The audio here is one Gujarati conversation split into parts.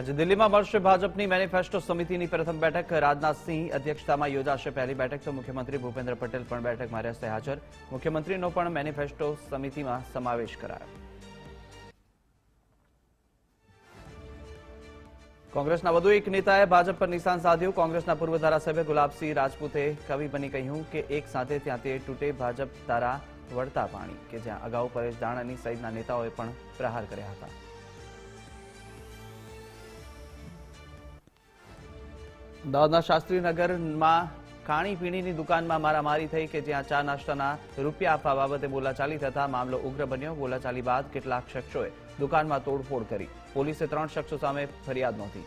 આજે દિલ્હીમાં મળશે ભાજપની મેનિફેસ્ટો સમિતિની પ્રથમ બેઠક. રાજનાથસિંહ અધ્યક્ષતામાં યોજાશે પહેલી બેઠક. તો મુખ્યમંત્રી ભૂપેન્દ્ર પટેલ પણ બેઠકમાં રહેશે હાજર. મુખ્યમંત્રીનો પણ મેનિફેસ્ટો સમિતિમાં સમાવેશ કરાયો. કોંગ્રેસના વધુ એક નેતાએ ભાજપ પર નિશાન સાધ્યું. કોંગ્રેસના પૂર્વ ધારાસભ્ય ગુલાબસિંહ રાજપૂતે કવિ બની કહ્યું કે એક સાથે ત્યાં તે તૂટે, ભાજપ તારા વળતા પાણી, કે જ્યાં અગાઉ પરેશ દાણાની સહિતના નેતાઓએ પણ પ્રહાર કર્યા હતા. અમદાવાદના શાસ્ત્રીનગરમાં ખાણીપીણીની દુકાનમાં મારામારી થઈ કે જ્યાં ચા નાસ્તાના રૂપિયા આપવા બાબતે બોલાચાલી થતા મામલો ઉગ્ર બન્યો. બોલાચાલી બાદ કેટલાક શખ્સોએ દુકાનમાં તોડફોડ કરી. પોલીસે ત્રણ શખ્સો સામે ફરિયાદ નોંધી.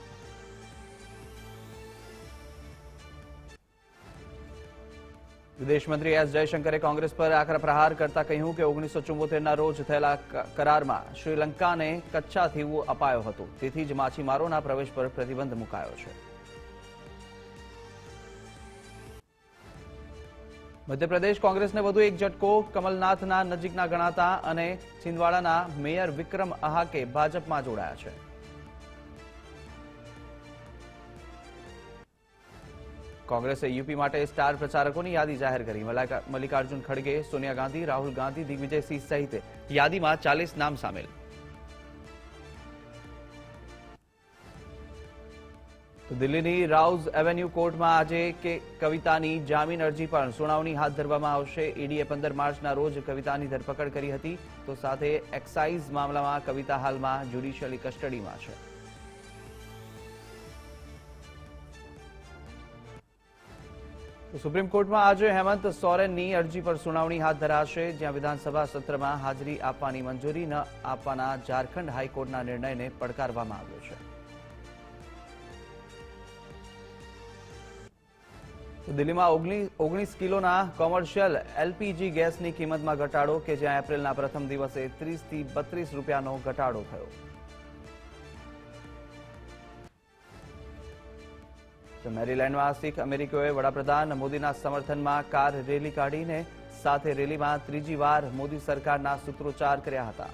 વિદેશમંત્રી એસ જયશંકરે કોંગ્રેસ પર આકરા પ્રહાર કરતા કહ્યું કે ઓગણીસો ચુમ્મોતેરના રોજ થયેલા કરારમાં શ્રીલંકાને કચ્છા થીવું અપાયો હતો. તેથી જ માછીમારોના પ્રવેશ પર પ્રતિબંધ મુકાયો છે. મધ્યપ્રદેશ કોંગ્રેસને વધુ એક ઝટકો, કમલનાથના નજીકના ગણાતા અને છિંદવાડાના મેયર વિક્રમ અહાકે ભાજપમાં જોડાયા છે. કોંગ્રેસે યુપી માટે સ્ટાર પ્રચારકોની યાદી જાહેર કરી. મલ્લિકાર્જુન ખડગે, સોનિયા ગાંધી, રાહુલ ગાંધી, દિગ્વિજયસિંહ સહિત યાદીમાં ચાલીસ નામ સામેલ. દિલ્હીની રાઉઝ એવેન્યુ કોર્ટમાં આજે કે કવિતાની જામીન અરજી પર સુનાવણી હાથ ધરવામાં આવશે. ઈડીએ પંદર માર્ચના રોજ કવિતાની ધરપકડ કરી હતી. તો સાથે એક્સાઇઝ મામલામાં કવિતા હાલમાં જ્યુડિશિયલી કસ્ટડીમાં છે. સુપ્રીમ કોર્ટમાં આજે હેમંત સોરેનની અરજી પર સુનાવણી હાથ ધરાશે. જ્યાં વિધાનસભા સત્રમાં હાજરી આપવાની મંજૂરી ન આપવાના ઝારખંડ હાઈકોર્ટના નિર્ણયને પડકારવામાં આવ્યો છે. દિલ્હીમાં ઓગણીસ ઓગણીસ કિલોના કોમર્શિયલ એલપીજી ગેસની કિંમતમાં ઘટાડો કે જ્યાં એપ્રિલના પ્રથમ દિવસે ત્રીસથી બત્રીસ રૂપિયાનો ઘટાડો થયો. મેરીલેન્ડમાં શીખ અમેરિકીઓએ વડાપ્રધાન મોદીના સમર્થનમાં કાર રેલી કાઢીને સાથે રેલીમાં ત્રીજી વાર મોદી સરકારના સૂત્રોચ્ચાર કર્યા હતા.